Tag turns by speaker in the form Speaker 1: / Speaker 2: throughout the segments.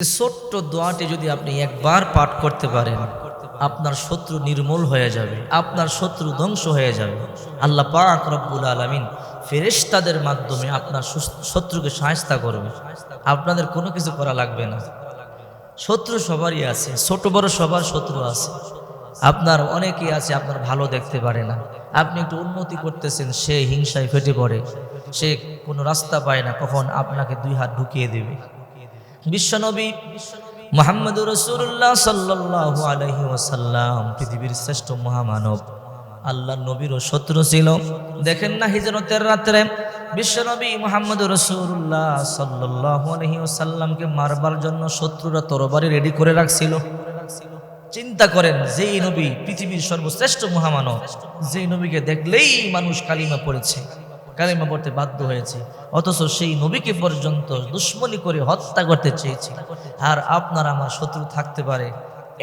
Speaker 1: ছোট্ট দোয়াটি যদি আপনি একবার পাঠ করতে পারেন, আপনার শত্রু নির্মূল হয়ে যাবে, আপনার শত্রু ধ্বংস হয়ে যাবে। আল্লাহ পাক রব্বুল আলমিন ফেরেশতাদের মাধ্যমে আপনার শত্রুকে সাহায্য করবে। আপনাদের কোনো কিছু করা লাগবে না। শত্রু সবারই আছে, ছোট বড় সবার শত্রু আছে। আপনার অনেকেই আছে, আপনার ভালো দেখতে পারে না। আপনি একটু উন্নতি করতেছেন, সে হিংসায় ফেটে পড়ে। সে কোনো রাস্তা পায় না, কখন আপনাকে দুই হাত ঢুকিয়ে দেবে। বিশ্বনবী মোহাম্মদ রসুল্লাহ সাল্লাহ আলহি ওসাল্লাম পৃথিবীর শ্রেষ্ঠ মহামানব। আল্লাহ নবীরও শত্রু ছিল। দেখেন না হিজরতের রাত্রে বিশ্বনবী মোহাম্মদ রসুল্লাহ সাল্লাহ আলহি ওসাল্লামকে মারবার জন্য শত্রুরা তরবারি রেডি করে রাখছিল। চিন্তা করেন, যেই নবী পৃথিবীর সর্বশ্রেষ্ঠ মহামানব, যেই নবীকে দেখলেই মানুষ কালিমা পড়েছে। কালিমা পড়তে বাধ্য হয়েছে। অথচ সেই নবীকে পর্যন্ত দুশ্মনী করে হত্যা করতে চেয়েছে আর আপনার আমার শত্রু থাকতে পারে।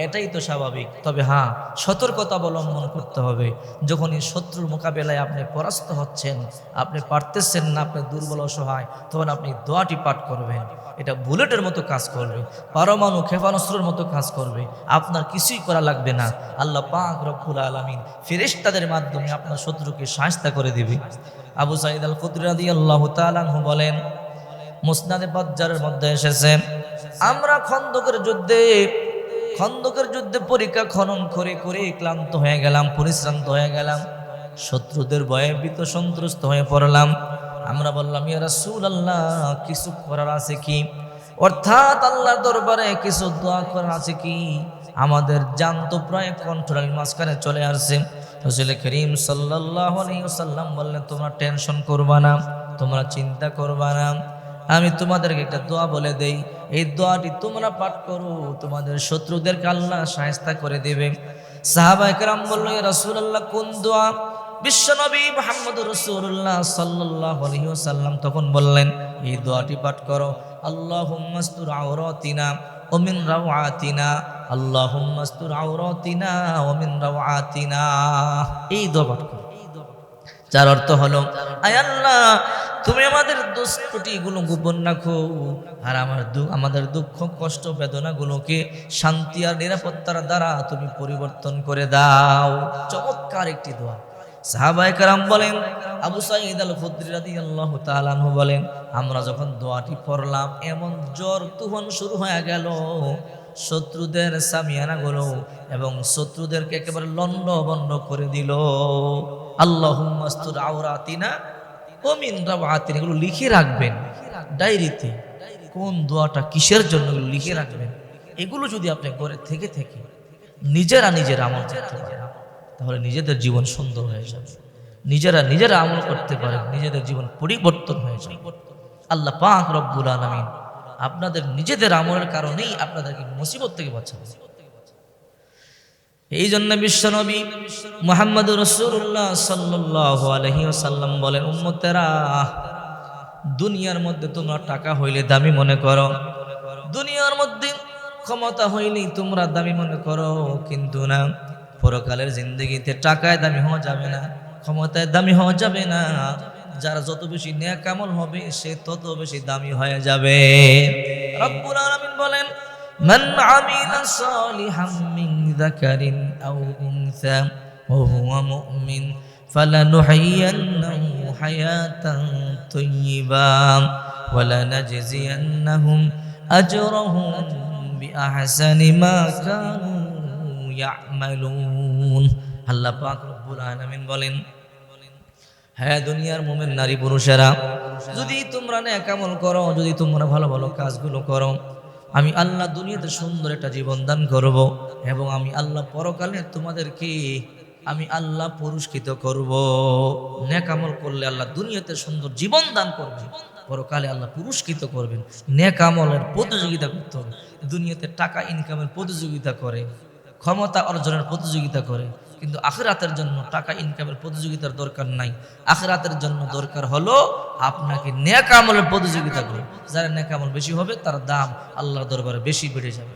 Speaker 1: এটাই তো স্বাভাবিক। তবে হ্যাঁ সতর্কতা অবলম্বন করতে হবে। যখন এই শত্রুর মোকাবেলায় আপনি পরাস্ত হচ্ছেন, আপনি পারতেছেন না, আপনি দুর্বল, অসহায়, তখন আপনি দোয়াটি পাঠ করবেন। এটা বুলেটের মতো কাজ করবে, পারমাণু ক্ষেপণাস্ত্রের মতো কাজ করবে। আপনার কিছুই করা লাগবে না। আল্লাহ পাক রব্বুল আলমিন ফেরেশতাদের মাধ্যমে আপনার শত্রুকে সাহায্য করে দিবে। আবু সাইদ আল কুদরাদি আল্লাহ তালানহু বলেন, মুসনাদে বাজ্জারের মধ্যে এসেছে, আমরা খন্দকের যুদ্ধে খন্দকের যুদ্ধে পরীক্ষা খনন করে করে ক্লান্ত হয়ে গেলাম, পরিশ্রান্ত হয়ে গেলাম। শত্রুদের ভয়ে ভীত সন্ত্রস্ত হয়ে পড়লাম। আমরা বললাম, ইয়া রাসূল আল্লাহ কিছু করার আছে কি? অর্থাৎ আল্লাহর দরবারে কিছু দোয়া করার আছে কি? আমাদের জান তো প্রায় কন্ট্রোলের মাঝখানে চলে আসছে। রসুল করিম সাল্লাল্লাহু আলাইহি ওয়াসাল্লাম বললেন, তোমরা টেনশন করবা না, তোমরা চিন্তা করবা না। আমি তোমাদেরকে একটা দোয়া বলে দেই। এই দোয়াটি তোমরা পাঠ করো, তোমাদের শত্রুদেরকে আল্লাহ সাহায্য করে দেবে। সাহাবা একরাম বলল রাসূলুল্লাহ, কোন দোয়া? বিশ্বনবী মোহাম্মদ রসুল্লাহ সাল্লাহ আলহিহাল্লাম তখন বললেন, এই দোয়াটি পাঠ করো। আল্লাহ মাস্তুর আওরাতিনা ওমিন রাওয়াতিনা আল্লাহ মাস্তুর আওরাতিনা ওমিন রাওয়াতিনা এই দোয়া পাঠ করো। যার অর্থ হলো, আয় আল্লাহ তুমি আমাদের দোষ গোপন রাখো, আর আমার আমাদের দুঃখ, কষ্ট, বেদনাগুলোকে শান্তি আর নিরাপত্তার দ্বারা তুমি পরিবর্তন করে দাও। চমৎকার একটি দোয়া। সাহাবায়ে কারাম বলেন, আবু সাঈদ আল খুদরি রাদিয়াল্লাহু তাআলা আনহু বলেন, আমরা যখন দোয়াটি পড়লাম, এমন জ্বর তুহন শুরু হয়ে গেল। শত্রুদের সামিয়ানা গুলো এবং শত্রুদেরকে একেবারে লন্ড বন্ড করে দিল। আল্লাহ মাস্তুর ওমিন রাওয়াতিনা, এগুলো লিখে রাখবেন। ডায়েরিতে কোন দোয়াটা কিসের জন্য এগুলো লিখে রাখবেন। এগুলো যদি আপনি ঘরে থেকে থেকে নিজেরা নিজের আমল করতে পারেন, তাহলে নিজেদের জীবন সুন্দর হয়ে যাবে। নিজেরা নিজেরা আমল করতে পারেন, নিজেদের জীবন পরিবর্তন হয়ে যাবে। আল্লাহ পাক রব্বুল আলমিন আপনাদের নিজেদের আমলের কারণেই আপনাদেরকে মুসিবত থেকে বাঁচাবে এই জন্য বিশ্বনবী মোহাম্মদ রসুল্লাহ সাল্লাহ সাল্লাম বলেন, উম্মতেরা, দুনিয়ার মধ্যে তোমরা টাকা হইলে দামি মনে করো। দুনিয়ার মধ্যে ক্ষমতা হইলেই তোমরা দামি মনে করো, কিন্তু না, পরকালের জিন্দগিতে টাকায় দামি হওয়া যাবে না, ক্ষমতায় দামি হওয়া যাবে না। যারা যত বেশি ন্যাকামল হবে, সে তত বেশি দামি হয়ে যাবে। বলেন من عمل صالحا من ذكر أو أنثى وهو مؤمن فلنحيينه حياة طيبة ولنجزينهم أجرهم بأحسن ما كانوا يعملون আল্লাহ পাক রব্বুল আলামিন বলেন হ্যাঁ দুনিয়ার মোমেন নারী পুরুষেরা যদি তোমরা নেক আমল করো যদি তোমরা ভালো ভালো কাজগুলো করো আমি আল্লাহ দুনিয়াতে সুন্দর একটা জীবন দান করব এবং আমি আল্লাহ পরকালে তোমাদেরকে আমি আল্লাহ পুরস্কৃত করব। নেক আমল করলে আল্লাহ দুনিয়াতে সুন্দর জীবন দান করবে। পরকালে আল্লাহ পুরস্কৃত করবেন। নেক আমলের প্রতিযোগিতা করতে হবে। দুনিয়াতে টাকা ইনকামের প্রতিযোগিতা করে, ক্ষমতা অর্জনের প্রতিযোগিতা করে। কিন্তু আখেরাতের জন্য টাকা ইনকামের প্রতিযোগিতার দরকার নাই। আখেরাতের জন্য দরকার হলো আপনাকে নেক আমলের প্রতিযোগিতা করে যারা নেক আমল বেশি হবে, তার দাম আল্লাহর দরবারে বেশি বেড়ে যাবে।